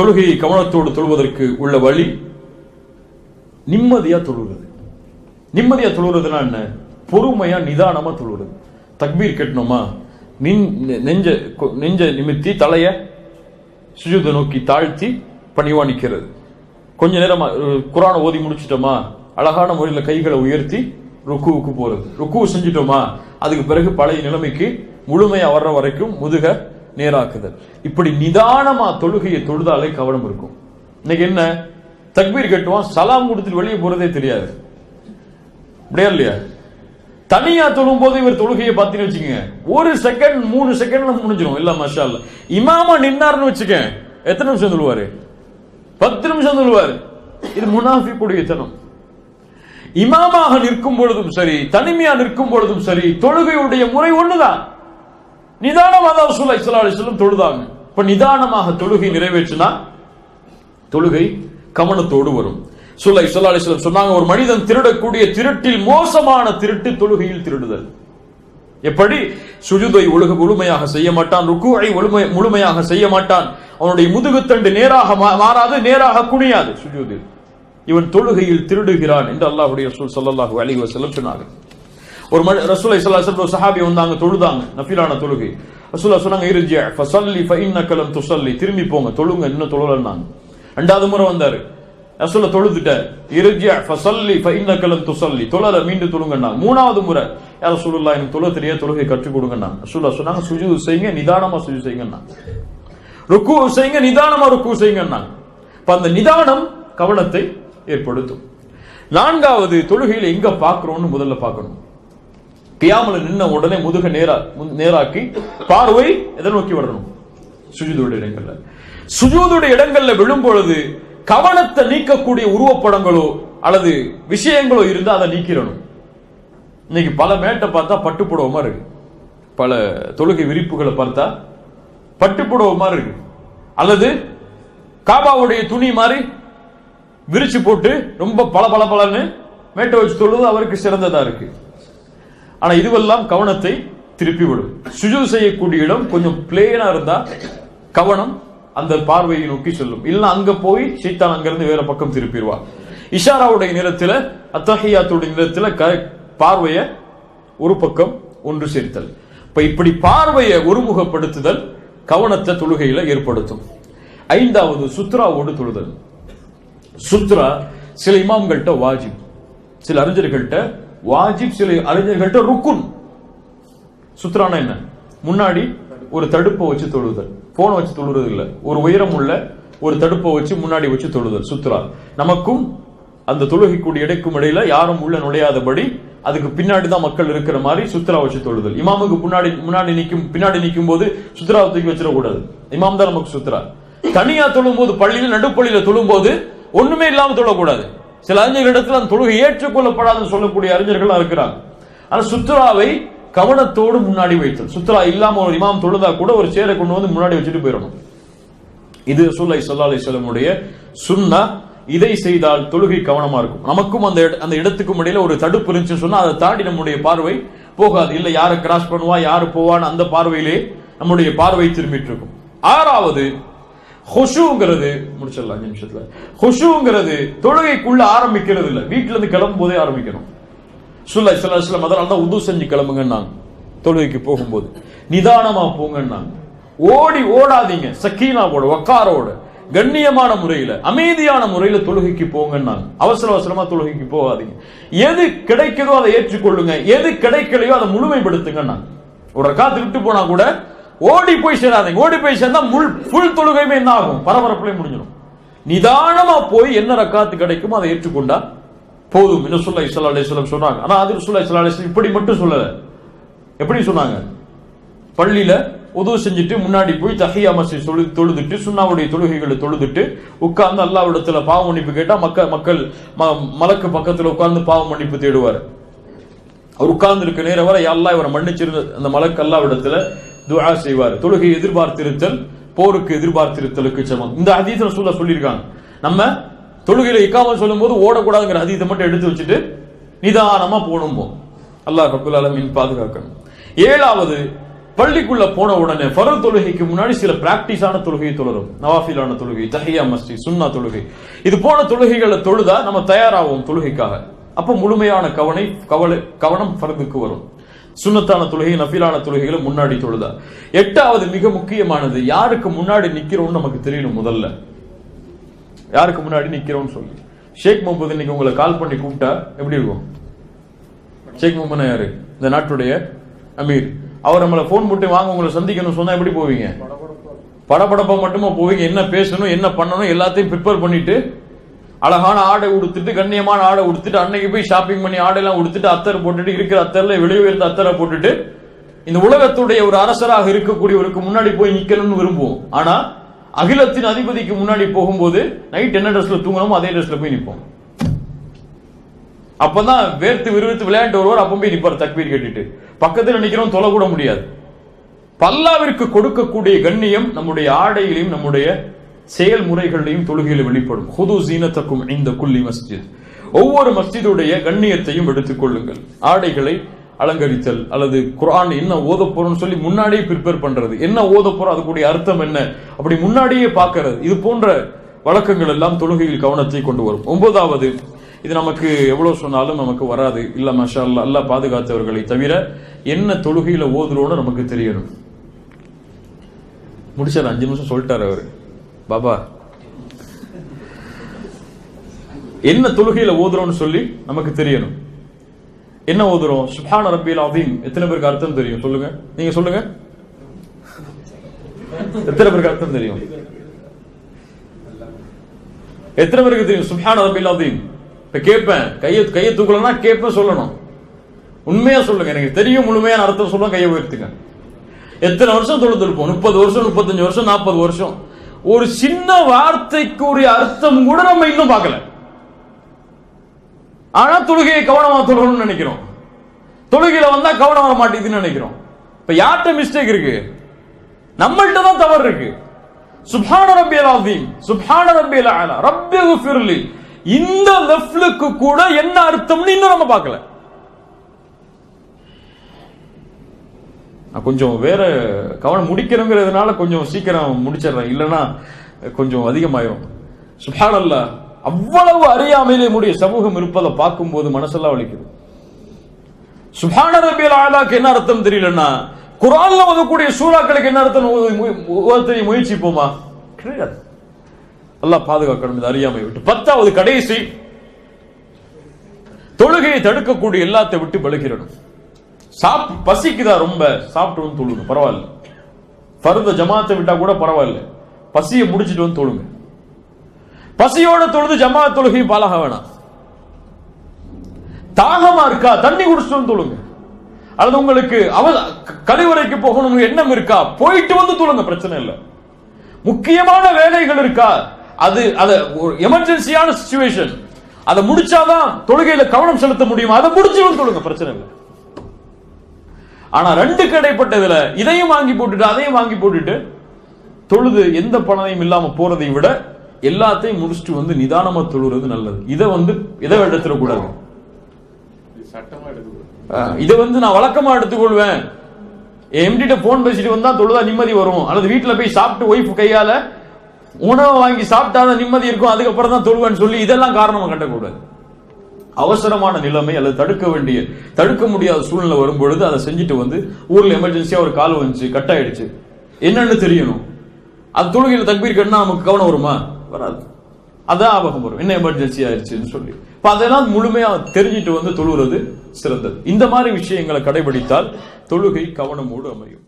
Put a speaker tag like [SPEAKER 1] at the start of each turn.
[SPEAKER 1] தொழுகையை கவனத்தோடு தொழுவதற்கு உள்ள வழி நிம்மதியா தொழுகிறது. நிம்மதியா தொழுகிறதுனா என்ன? பொறுமையா நிதானமா தொழுகிறது. தக்பீர் கட்டணுமா? நின் நெஞ்ச கொ- நெஞ்ச நிமித்தி தலைய சுஜூத நோக்கி தாழ்த்தி பணிவா நிக்கிறது கொஞ்ச நேரமா குரான குரானை ஓதி முடிச்சிட்டோமா? அழகான முறையில் கைகளை உயர்த்தி ருக்குவுக்கு போறது. ருக்கு செஞ்சிட்டோமா? அதுக்கு பிறகு பழைய நிலைமைக்கு முழுமையா வர்ற வரைக்கும் முதுக நேராக்குதல். இப்படி நிதானமா தொழுகையை தொழுதாலே கவனம் இருக்கும். இன்னைக்கு என்ன? தக்பீர் கட்டுவான் சலாம் கொடுத்துட்டு வெளியே போறதே தெரியாது. அப்படியா இல்லையா? தனியா தொழும் போது இவர் தொழுகையை பார்த்தீங்கன்னு வச்சுக்கோங்க. ஒரு செகண்ட் மூணு செகண்ட்ல முடிஞ்சிடும் இல்ல மஷா இல்ல இமாமா நின்னார்னு வச்சுக்க எத்தனை நிமிஷம் சொல்லுவாரு பத்து நிமிஷம் சொல்லுவாரு இது முனாஃபிக்குடைய தனம் இமாமாக நிற்கும் பொழுதும் சரி தனிமையா நிற்கும் பொழுதும் சரி தொழுகையுடைய முறை ஒண்ணுதான். நிதானமாக தான் ரசூலுல்லாஹி ஸல்லல்லாஹு அலைஹி தொழுதாங்க. இப்ப நிதானமாக தொழுகை நிறைவேற்றினா தொழுகை கவனத்தோடு வரும். சுல்லா இஸ்லா அலிஸ்லம் சொன்னாங்க ஒரு மனிதன் திருடக்கூடிய திருட்டில் மோசமான திருட்டு தொழுகையில் திருடுதல். எப்படி? சுஜுதை ஒழுக முழுமையாக செய்ய மாட்டான் ருக்குவை முழுமையாக செய்ய மாட்டான். அவனுடைய முதுகுத்தண்டு நேராக மா- மாறாது நேராக குனியாது சுஜூதில். இவன் தொழுகையில் திருடுகிறான் என்று அல்லாஹுடைய ரசூல் சல்லாஹூ அலி வசலம் சொன்னாங்க ஒரு மணி ரசூலை ஸல்லல்லாஹு ஒரு சஹாபி வந்தாங்க தொழுதாங்க நஃபிலான தொழுகை. ரசூலா சொன்னாங்க இருஜி ஃபசல்லி ஃபஇன்னக லம் திரும்பி போங்க தொழுங்க இன்னும் தொழுலன்னாங்க ரெண்டாவது முறை வந்தாரு. ரசூல தொழுதுட்ட இருஜியா ஃபசல்லி ஃபஇன்னக லம் துசல்லி தொழல மீண்டும் தொழுங்கன்னாங்க மூணாவது முறை யார ரசூலுல்லாஹ் எனக்கு தொழ தெரிய தொழுகை கற்றுக் கொடுங்கன்னாங்க ரசூலா சொன்னாங்க சுஜு செய்யுங்க நிதானமா சுஜு செய்யுங்கன்னாங்க ருக்கு செய்யுங்க நிதானமா ருக்கு செய்யுங்கன்னாங்க இப்ப அந்த நிதானம் கவனத்தை ஏற்படுத்தும். நான்காவது தொழுகையில எங்க பார்க்கிறோம்னு முதல்ல பார்க்கணும். கியாமல நின்ன உடனே முதுக நேரா நேராக்கி பார்வை எதை நோக்கி வரணும்? சுஜூதுடைய இடங்கள்ல. சுஜூதுடைய இடங்கள்ல விழும் பொழுது கவனத்தை நீக்கக்கூடிய உருவப்படங்களோ அல்லது விஷயங்களோ இருந்தா அதை நீக்கிடணும். இன்னைக்கு பல மேட்டை பார்த்தா பட்டுப்புடவமா இருக்கு. பல தொழுகை விரிப்புகளை பார்த்தா பட்டுப்புடவமா இருக்கு. அல்லது காபாவுடைய துணி மாதிரி விரிச்சு போட்டு ரொம்ப பல பல பலன்னு மேட்டை வச்சு தொழுது அவருக்கு சிறந்ததா இருக்கு. ஆனா இதுவெல்லாம் கவனத்தை திருப்பி விடும் சுஜூ செய்யக்கூடிய இடம் கொஞ்சம் பிளேனா இருந்தா கவனம் அந்த பார்வையை நோக்கி செல்லும். இல்ல அங்க போய் சீத்தான் அங்கிருந்து வேற பக்கம் திருப்பிடுவா இஷாராவுடைய நிலத்துல அத்தஹியாத்துடைய நிலத்துல க- பார்வைய ஒரு பக்கம் ஒன்று சேர்த்தல். இப்ப இப்படி பார்வையை ஒருமுகப்படுத்துதல் கவனத்தை தொழுகையில ஏற்படுத்தும். ஐந்தாவது சுத்ராவோடு தொழுதல். சுத்ரா சில இமாம்கள்ட்ட வாஜிப் சில அறிஞர்கள்ட்ட வாஜிப் சில அறிஞர்கள்ட்ட ருக்குன். சுத்ரானா என்ன? முன்னாடி ஒரு தடுப்பை வச்சு தொழுதல். போனை வச்சு தொழுறது இல்லை. ஒரு உயரம் உள்ள ஒரு தடுப்பை வச்சு முன்னாடி வச்சு தொழுதல் சுத்ரா. நமக்கும் அந்த தொழுகைக்கூடிய இடைக்கும் இடையில யாரும் உள்ள நுழையாதபடி அதுக்கு பின்னாடி தான் மக்கள் இருக்கிற மாதிரி சுத்ரா வச்சு தொழுதல். இமாமுக்கு முன்னாடி முன்னாடி நிக்கும் பின்னாடி நிற்கும் போது சுத்ரா தூக்கி வச்சிடக்கூடாது. இமாம் தான் நமக்கு சுத்ரா. தனியா தொழும் போது பள்ளியில நடுப்பள்ளியில தொழும் போது ஒண்ணுமே இல்லாம தொழக்கூடாது. சில அறிஞர்களிடத்தில் அந்த தொழுகை ஏற்றுக்கொள்ளப்படாதுன்னு சொல்லக்கூடிய அறிஞர்களாக இருக்கிறாங்க. ஆனா சுற்றுலாவை கவனத்தோடு முன்னாடி வைத்தல். சுற்றுலா இல்லாம ஒரு இமாம் தொழுதா கூட ஒரு சேரை கொண்டு வந்து முன்னாடி வச்சுட்டு போயிடணும். இது ரசூலுல்லாஹி ஸல்லல்லாஹு அலைஹி வஸல்லமுடைய சுண்ணா இதை செய்தால் தொழுகை கவனமா இருக்கும். நமக்கும் அந்த இட- அந்த இடத்துக்கும் இடையில ஒரு தடுப்பு இருந்துச்சுன்னு சொன்னா அதை தாண்டி நம்முடைய பார்வை போகாது. இல்ல யாரை கிராஸ் பண்ணுவா யாரு போவான்னு அந்த பார்வையிலே நம்முடைய பார்வை திரும்பிட்டு இருக்கும். ஆறாவது ஹொஷுங்கிறது முடிச்சிடலாம் அஞ்சு நிமிஷத்துல. ஹொஷுங்கிறது தொழுகைக்குள்ள ஆரம்பிக்கிறது இல்லை வீட்டுல இருந்து கிளம்பும் போதே ஆரம்பிக்கணும் சுல்லா சில அதனால தான் உது செஞ்சு கிளம்புங்கன்னாங்க. தொழுகைக்கு போகும்போது. நிதானமா போங்கன்னாங்க. ஓடி ஓடாதீங்க. சக்கீனாவோட வக்காரோட கண்ணியமான முறையில அமைதியான முறையில தொழுகைக்கு போங்கன்னாங்க. அவசர அவசரமா தொழுகைக்கு போகாதீங்க. எது கிடைக்குதோ அதை ஏற்றுக்கொள்ளுங்க. எது கிடைக்கலையோ அதை முழுமைப்படுத்துங்கன்னாங்க. ஒரு ரக்காத்து விட்டு போனா கூட ஓடி போய் சேராதீங்க. ஓடி போய் சேர்ந்தா முள் ஃபுல் தொழுகையுமே என்ன ஆகும்? பரபரப்புலேயே முடிஞ்சிடும். நிதானமா போய் என்ன ரக்காத்து கிடைக்குமோ அதை ஏற்றுக்கொண்டா போதும். இன்னும் சொல்ல இஸ்லா அலிஸ்லாம் சொன்னாங்க. ஆனா அது சொல்ல இஸ்லா அலிஸ்லாம் இப்படி மட்டும் சொல்லல. எப்படி சொன்னாங்க? பள்ளியில உதவு செஞ்சுட்டு முன்னாடி போய் தஹியா மஸ்ஜித் தொழு தொழுதுட்டு சுண்ணாவுடைய தொழுகைகளை தொழுதுட்டு உட்கார்ந்து அல்லாவிடத்துல பாவ மன்னிப்பு கேட்டா மக்கள் மக்கள் ம- மலக்கு பக்கத்துல உட்கார்ந்து பாவ மன்னிப்பு தேடுவார். அவர் உட்கார்ந்து இருக்க நேரம் வரை அல்லாஹ் இவரை மன்னிச்சிருந்த அந்த மலக்கு அல்லாவிடத்துல துவா செய்வார். தொழுகை எதிர்பார்த்திருத்தல் போருக்கு எதிர்பார்த்திருத்தலுக்கு சமம். இந்த அதீதம் சூழல சொல்லியிருக்காங்க. நம்ம தொழுகையில இக்காமல் சொல்லும்போது ஓடக்கூடாதுங்கிற அதீதம் மட்டும் எடுத்து வச்சுட்டு நிதானமா போகணும் அல்லாஹ் ரபுல் அலமின் பாதுகாக்கணும். ஏழாவது பள்ளிக்குள்ள போன உடனே ஃபரல் தொழுகைக்கு முன்னாடி சில பிராக்டிஸான தொழுகையை தொழுறோம் நவாஃபிலான தொழுகை தஹியா மஸ்தி சுன்னா தொழுகை. இது போன தொழுகைகளை தொழுதா நம்ம தயாராகும் தொழுகைக்காக. அப்போ முழுமையான கவனை கவலை கவனம் ஃபரதுக்கு வரும். சுண்ணத்தான தொழுகை நஃபிலான தொழுகைகளை முன்னாடி தொழுதா? எட்டாவது மிக முக்கியமானது யாருக்கு முன்னாடி நிக்கிறோம்னு நமக்கு தெரியணும் முதல்ல. யாருக்கு முன்னாடி நிக்கிறோம்னு சொல்லி. ஷேக் முகமது இன்னைக்கு உங்களை கால் பண்ணி கூப்பிட்டா எப்படி இருக்கும்? ஷேக் முகமது யாரு? இந்த நாட்டுடைய அமீர். அவர் நம்மளை ஃபோன் போட்டு வாங்க உங்களை சந்திக்கணும் சொன்னா எப்படி போவீங்க? படபடப்பா மட்டுமா போவீங்க? என்ன பேசணும் என்ன பண்ணணும் எல்லாத்தையும் ப்ரிப்பேர் பண்ணிட்டு அழகான ஆடை உடுத்துட்டு கண்ணியமான ஆடை உடுத்துட்டு அன்னைக்கு போய் ஷாப்பிங் பண்ணி ஆடையெல்லாம் உடுத்துட்டு அத்தர் போட்டுட்டு இருக்கிற அத்தர்ல வெளியே உயர்ந்த அத்தரை போட்டுட்டு இந்த உலகத்துடைய ஒரு அரசராக இருக்கக்கூடியவருக்கு முன்னாடி போய் நிக்கணும்னு விரும்புவோம். ஆனா அகிலத்தின் அதிபதிக்கு முன்னாடி போகும்போது நைட் என்ன ட்ரெஸ்ல தூங்கணுமோ அதே ட்ரெஸ்ல போய் நிற்போம் அப்பதான் வேர்த்து விறுவிறுத்து விளையாண்டு வருவார் அப்ப போய் நிற்பார் தக்பீர் கேட்டுட்டு. பக்கத்தில் நிக்கிறோம் தொலை கூட முடியாது. பல்லாவிற்கு கொடுக்கக்கூடிய கண்ணியம் நம்முடைய ஆடையிலையும் நம்முடைய செயல்முறைகளையும் தொழுகையில் வெளிப்படும். ஹுது சீனத்தக்கும் இந்த குல்லி மஸ்ஜித். ஒவ்வொரு மஸ்ஜிதுடைய கண்ணியத்தையும் எடுத்துக் கொள்ளுங்கள். ஆடைகளை அலங்கரித்தல் அல்லது குரான் என்ன ஓத போறோம்னு சொல்லி முன்னாடியே ப்ரிப்பேர் பண்றது. என்ன ஓத போறோம்? அதுக்குடைய அர்த்தம் என்ன? அப்படி முன்னாடியே பார்க்கறது. இது போன்ற வழக்கங்கள் எல்லாம் தொழுகையில் கவனத்தை கொண்டு வரும். ஒன்பதாவது இது நமக்கு எவ்வளவு சொன்னாலும் நமக்கு வராது. இல்ல மஷா அல்லாஹ் அல்லாஹ் பாதுகாத்தவர்களை தவிர என்ன தொழுகையில ஓதுறோன்னு நமக்கு தெரியணும். முடிச்சார் அஞ்சு நிமிஷம் சொல்லிட்டாரு அவரு. பாபா. என்ன தொழுகையில ஓதுறோம்னு சொல்லி நமக்கு தெரியணும். என்ன ஓதுறோம்? சுப்ஹான ரபியல் அதீம் எத்தனை பேருக்கு அர்த்தம் தெரியும்? சொல்லுங்க. நீங்க சொல்லுங்க. எத்தனை பேருக்கு அர்த்தம் தெரியும்? எத்தனை பேருக்கு தெரியும்? சுப்ஹான ரபியல் அதீம் இப்ப கேட்பேன் கையை கையை தூக்கலன்னா கேட்பேன் சொல்லணும். உண்மையா சொல்லுங்க. எனக்கு தெரியும் முழுமையான அர்த்தம் சொல்ல கையை உயர்த்துங்க. எத்தனை வருஷம் தொழுதுருப்போம்? முப்பது வருஷம் முப்பத்தஞ்சு வருஷம் நாற்பது வருஷம். ஒரு சின்ன வார்த்தைக்குரிய அர்த்தம் கூட நம்ம இன்னும் பார்க்கல. ஆனா தொழுகையை கவனமா தொழணும்னு நினைக்கிறோம். தொழுகையில வந்தா கவனம் வர மாட்டேங்குதுன்னு நினைக்கிறோம். இப்ப யார்கிட்ட மிஸ்டேக் இருக்கு? நம்மள்கிட்ட தான் தவறு இருக்கு. சுபான ரப்பியல் அஸீம் சுபான ரப்பியல் அலா ரப்பி குஃபிர்லி இந்த லெஃப்லுக்கு கூட என்ன அர்த்தம்னு இன்னும் நம்ம பார்க்கல. கொஞ்சம் வேற கவனம் முடிக்கணுங்கிறதுனால கொஞ்சம் சீக்கிரம் முடிச்சிடுறேன். இல்லைன்னா கொஞ்சம் அதிகமாயிரும். சுப்ஹானல்லா அவ்வளவு அறியாமையிலே முடிய சமூகம் இருப்பதை பார்க்கும்போது மனசெல்லாம் வலிக்குது. சுபான ரபியல் ஆலாக்கு என்ன அர்த்தம் தெரியலன்னா குரான்ல ஓதக்கூடிய சூறாக்களுக்கு என்ன அர்த்தம் ஓ- முயற்சிப்போமா? கிடையாது. நல்லா பாதுகாக்கணும். இந்த அறியாமை விட்டு. பத்தாவது கடைசி தொழுகையை தடுக்கக்கூடிய எல்லாத்தை விட்டு விலகிடணும். சாப் பசிக்குதா ரொம்ப? சாப்பிட்டு வந்து தொழுங்க பரவாயில்ல. ஃபர்த ஜமாத்தை விட்டா கூட பரவாயில்ல. பசியை முடிச்சிட்டு வந்து தொழுங்க. பசியோட தொழுது ஜமாத் தொழுகையும் பாலாக வேணாம். தாகமா இருக்கா? தண்ணி குடிச்சிட்டு வந்து தொழுங்க. அல்லது உங்களுக்கு அவ கழிவறைக்கு போகணும் எண்ணம் இருக்கா? போயிட்டு வந்து தொழுங்க பிரச்சனை இல்லை. முக்கியமான வேலைகள் இருக்கா? அது அது எமர்ஜென்சியான சுச்சுவேஷன் அதை முடிச்சாதான் தொழுகையில கவனம் செலுத்த முடியும். அதை முடிச்சு வந்து தொழுங்க பிரச்சனை இல்லை. ஆனா ரெண்டு கடைப்பட்டதுல இதையும் வாங்கி போட்டுட்டு அதையும் வாங்கி போட்டுட்டு தொழுது எந்த பணத்தையும் இல்லாம போறதை விட எல்லாத்தையும் முடிச்சுட்டு வந்து நிதானமா தொழுறது நல்லது. இதை வந்து இதை
[SPEAKER 2] எடுக்கக்கூடாது
[SPEAKER 1] அஹ் இதை வந்து நான் வழக்கமா எடுத்துக்கொள்வேன். எம்டிட்ட போன் பேசிட்டு வந்தா தொழுதா நிம்மதி வரும். அல்லது வீட்டுல போய் சாப்பிட்டு ஒய்ஃப் கையால உணவை வாங்கி சாப்பிட்டாதான் நிம்மதி இருக்கும். அதுக்கப்புறம் தான் தொழுவேன்னு சொல்லி இதெல்லாம் காரணமா கட்டக்கூடாது. அவசரமான நிலைமை அல்லது தடுக்க வேண்டிய தடுக்க முடியாத சூழ்நிலை வரும்பொழுது அதை செஞ்சுட்டு வந்து ஊர்ல எமர்ஜென்சியாக ஒரு கால் வந்துச்சு கட் ஆயிடுச்சு என்னன்னு தெரியணும். அது தொழுகையில் தக்பீர் கட்டினா நமக்கு கவனம் வருமா? வராது. அதான் ஆபகம் வரும். என்ன எமர்ஜென்சி ஆயிடுச்சுன்னு சொல்லி. இப்ப அதெல்லாம் முழுமையா தெரிஞ்சுட்டு வந்து தொழுகிறது சிறந்தது. இந்த மாதிரி விஷயங்களை கடைபிடித்தால் தொழுகை கவனமோடு அமையும்.